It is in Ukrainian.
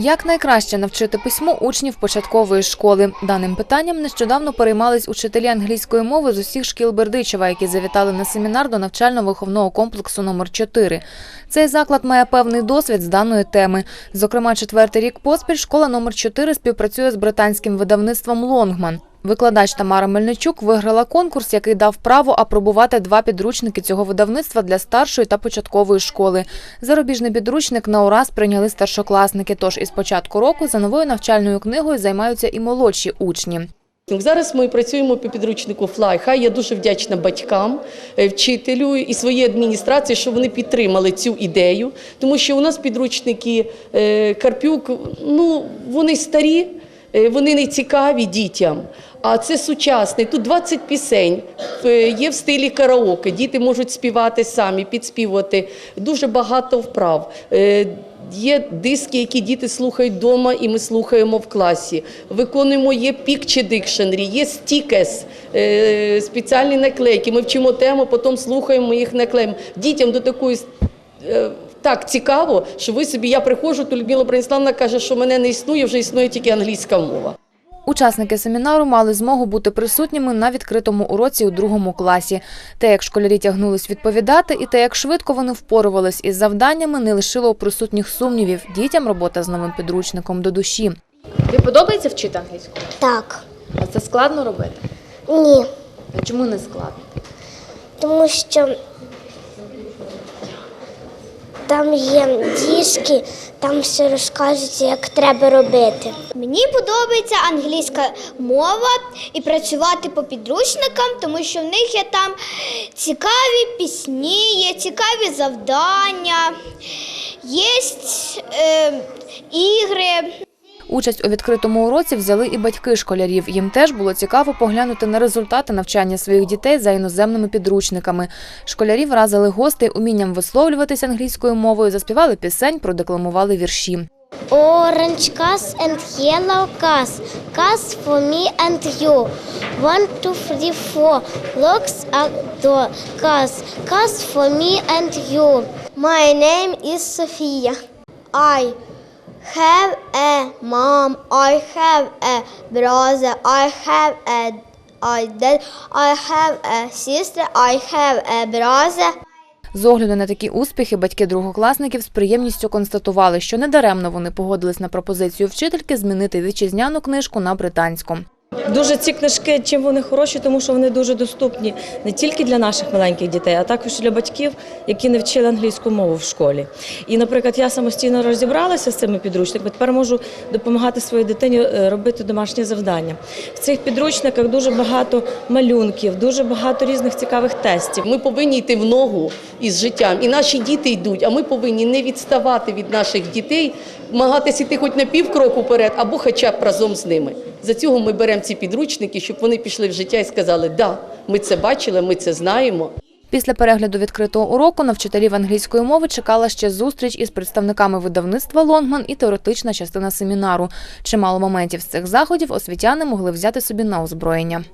Як найкраще навчити письму учнів початкової школи? Даним питанням нещодавно переймались учителі англійської мови з усіх шкіл Бердичева, які завітали на семінар до навчально-виховного комплексу номер 4 Цей заклад має певний досвід з даної теми. Зокрема, четвертий рік поспіль школа номер 4 співпрацює з британським видавництвом Лонгман. Викладач Тамара Мельничук виграла конкурс, який дав право апробувати два підручники цього видавництва для старшої та початкової школи. Зарубіжний підручник на ураз прийняли старшокласники. Тож із початку року за новою навчальною книгою займаються і молодші учні. Зараз ми працюємо по підручнику High. Я дуже вдячна батькам, е, вчителю і своїй адміністрації, що вони підтримали цю ідею, тому що у нас підручники е, Карпюк, ну вони старі, вони не цікаві дітям. А це сучасний. Тут 20 пісень е, є в стилі караоке. Діти можуть співати самі, підспівувати. Дуже багато вправ. Е, Є диски, які діти слухають вдома, і ми слухаємо в класі. Виконуємо є Picture Dictionary, є стікес, е, спеціальні наклейки. Ми вчимо тему, потім слухаємо їх наклеїмо. Дітям до такої е, так цікаво, що ви собі, я приходжу, то Людмила Брониславна каже, що мене не існує, вже існує тільки англійська мова. Учасники семінару мали змогу бути присутніми на відкритому уроці у другому класі. Те, як школярі тягнулись відповідати, і те, як швидко вони впорувались із завданнями, не лишило присутніх сумнівів. Дітям робота з новим підручником до душі. Тобі подобається вчити англійську? Так, А це складно робити? ні, А чому не складно? тому що там є діжки, там все розказується, як треба робити. Мені подобається англійська мова і працювати по підручникам, тому що в них є там цікаві пісні, є цікаві завдання, є е, ігри. Участь у відкритому уроці взяли і батьки школярів. Їм теж було цікаво поглянути на результати навчання своїх дітей за іноземними підручниками. Школярі вразили гостей умінням висловлюватись англійською мовою, заспівали пісень, продекламували вірші. Orange cuss and yellow cuss, cuss for me and you. One, two, three, four, looks at door, cuss, cuss for me and you. My name is Sophia. I have a mom, I have a brother, I have a I dad, I have a sister, I have a brother. З огляду на такі успіхи батьки другокласників з приємністю констатували, що недаремно вони погодились на пропозицію вчительки змінити вітчизняну книжку на британську. Дуже ці книжки, чим вони хороші, тому що вони дуже доступні не тільки для наших маленьких дітей, а також для батьків, які не вчили англійську мову в школі. І, наприклад, я самостійно розібралася з цими підручниками. Тепер можу допомагати своїй дитині е, робити домашні завдання. В цих підручниках дуже багато малюнків, дуже багато різних цікавих тестів. Ми повинні йти в ногу із життям. І наші діти йдуть, а ми повинні не відставати від наших дітей, намагатися йти хоч на півкроку вперед, або хоча б разом з ними. За цього ми беремо ці підручники, щоб вони пішли в життя і сказали, да, ми це бачили, ми це знаємо. Після перегляду відкритого уроку на вчителів англійської мови чекала ще зустріч із представниками видавництва Лонгман і теоретична частина семінару. Чимало моментів з цих заходів освітяни могли взяти собі на озброєння.